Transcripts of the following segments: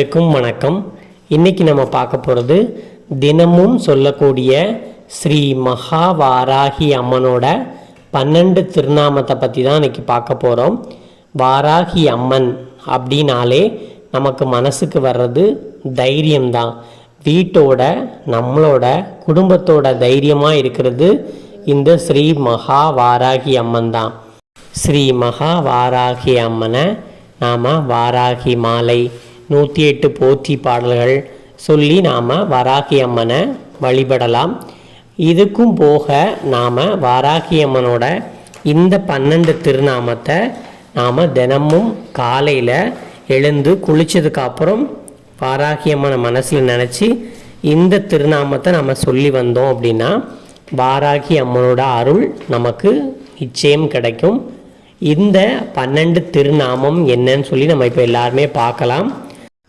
அனைவருக்கும் வணக்கம். இன்னைக்கு நம்ம பார்க்க போகிறது தினமும் சொல்லக்கூடிய ஸ்ரீ மகாவாராகி அம்மனோட பன்னெண்டு திருநாமத்தை பற்றி தான் இன்னைக்கு பார்க்க போகிறோம் வாராகி அம்மன் அப்படின்னாலே நமக்கு மனசுக்கு வர்றது தைரியம்தான். வீட்டோட நம்மளோட குடும்பத்தோட தைரியமாக இருக்கிறது இந்த ஸ்ரீ மகா வாராகி அம்மன் தான் ஸ்ரீ மகா வாராகி அம்மனை நாம் வாராகி மாலை நூற்றி எட்டு போற்றி பாடல்கள் சொல்லி நாம் வாராகி அம்மனை வழிபடலாம். இதுக்கும் போக நாம் வாராகி அம்மனோட இந்த பன்னெண்டு திருநாமத்தை நாம் தினமும் காலையில் எழுந்து குளித்ததுக்கப்புறம் வாராகி அம்மனை மனசில் நினச்சி இந்த திருநாமத்தை நம்ம சொல்லி வந்தோம் அப்படின்னா வாராகி அம்மனோட அருள் நமக்கு நிச்சயம் கிடைக்கும். இந்த பன்னெண்டு திருநாமம் என்னன்னு சொல்லி நம்ம இப்போ எல்லாருமே பார்க்கலாம்.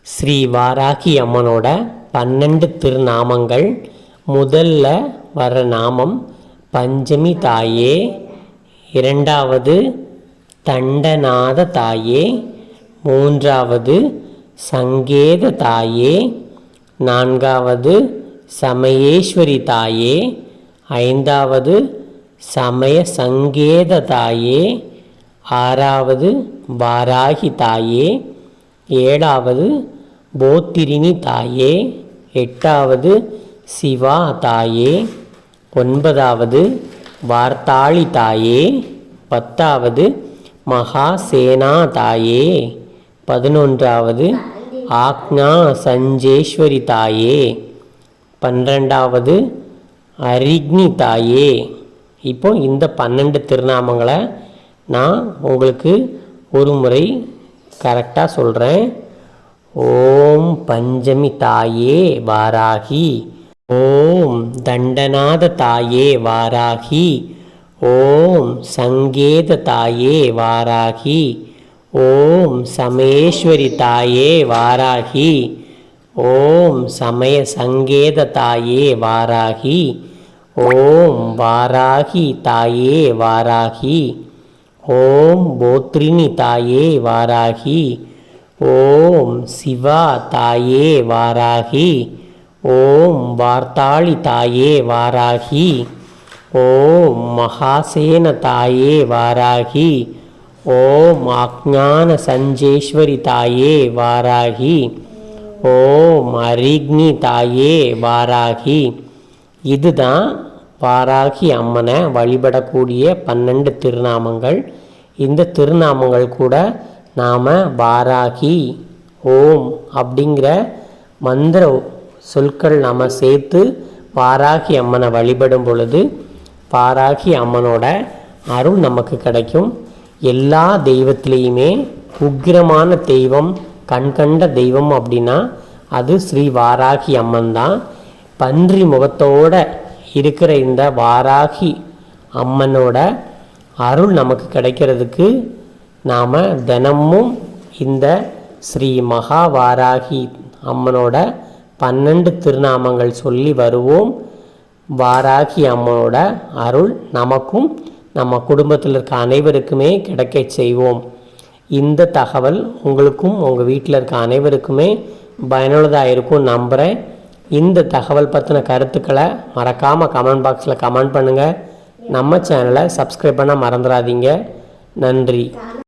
ஸ்ரீ வாராகி அம்மனோட பன்னெண்டு திருநாமங்கள். முதல்ல வர நாமம் பஞ்சமி தாயே. இரண்டாவது தண்டநாத தாயே. மூன்றாவது சங்கேத தாயே. நான்காவது சமயேஸ்வரி தாயே. ஐந்தாவது சமய சங்கேத தாயே. ஆறாவது வாராகி தாயே. ஏழாவது போத்திரினி தாயே எட்டாவது சிவா தாயே ஒன்பதாவது வார்த்தாளி தாயே பத்தாவது மகாசேனா தாயே பதினொன்றாவது ஆக்ஞா சஞ்சேஸ்வரி தாயே பன்னிரெண்டாவது அரிக்னி தாயே. இப்போ இந்த பன்னெண்டு திருநாமங்களை நான் உங்களுக்கு ஒரு முறை கரெக்டாக சொல்கிறேன் ஓம் பஞ்சமி தாயே வாராகி. ஓம் தண்டநாத தாயே வாராகி. ஓம் சங்கேத தாயே வாராகி. ஓம் சமேஸ்வரி தாயே வாராகி. ஓம் சமய சங்கேத தாயே வாராகி. ஓம் வாராகி தாயே வாராகி. ஓம் போத்ரினி தாயே வாராகி ஓம் சிவா தாயே வாராகி ஓம் வார்த்தாளி தாயே வாராகி ஓம் மகாசேன தாயே வாராகி ஓம் ஆக்ஞான சஞ்சேஸ்வரி தாயே வாராகி ஓம் அரிக்னி தாயே வாராகி. இதுதான் பாராகி அம்மனை வழிபடக்கூடிய பன்னெண்டு திருநாமங்கள். இந்த திருநாமங்கள் கூட நாம் வாராகி ஓம் அப்படிங்கிற மந்திர சொற்கள் நாம் சேர்த்து பாராகி அம்மனை வழிபடும் பொழுது பாராகி அம்மனோட அருள் நமக்கு கிடைக்கும். எல்லா தெய்வத்திலையுமே உக்கிரமான தெய்வம் கண்கண்ட தெய்வம் அப்படின்னா அது ஸ்ரீ வாராகி அம்மன் தான். பன்றி முகத்தோட இருக்கிற இந்த வாராகி அம்மனோட அருள் நமக்கு கிடைக்கிறதுக்கு நாம் தினமும் இந்த ஸ்ரீ மகா வாராகி அம்மனோட பன்னெண்டு திருநாமங்கள் சொல்லி வருவோம். வாராகி அம்மனோட அருள் நமக்கும் நம்ம குடும்பத்தில் இருக்க அனைவருக்குமே கிடைக்க செய்வோம். இந்த தகவல் உங்களுக்கும் உங்கள் வீட்டில் இருக்க அனைவருக்குமே பயனுள்ளதாக இருக்கும் நம்புகிறேன் இந்த தகவல் பற்றின கருத்துக்களை மறக்காமல் கமெண்ட் பாக்ஸில் கமெண்ட் பண்ணுங்கள் நம்ம சேனலை சப்ஸ்கிரைப் பண்ண மறந்துடாதீங்க நன்றி.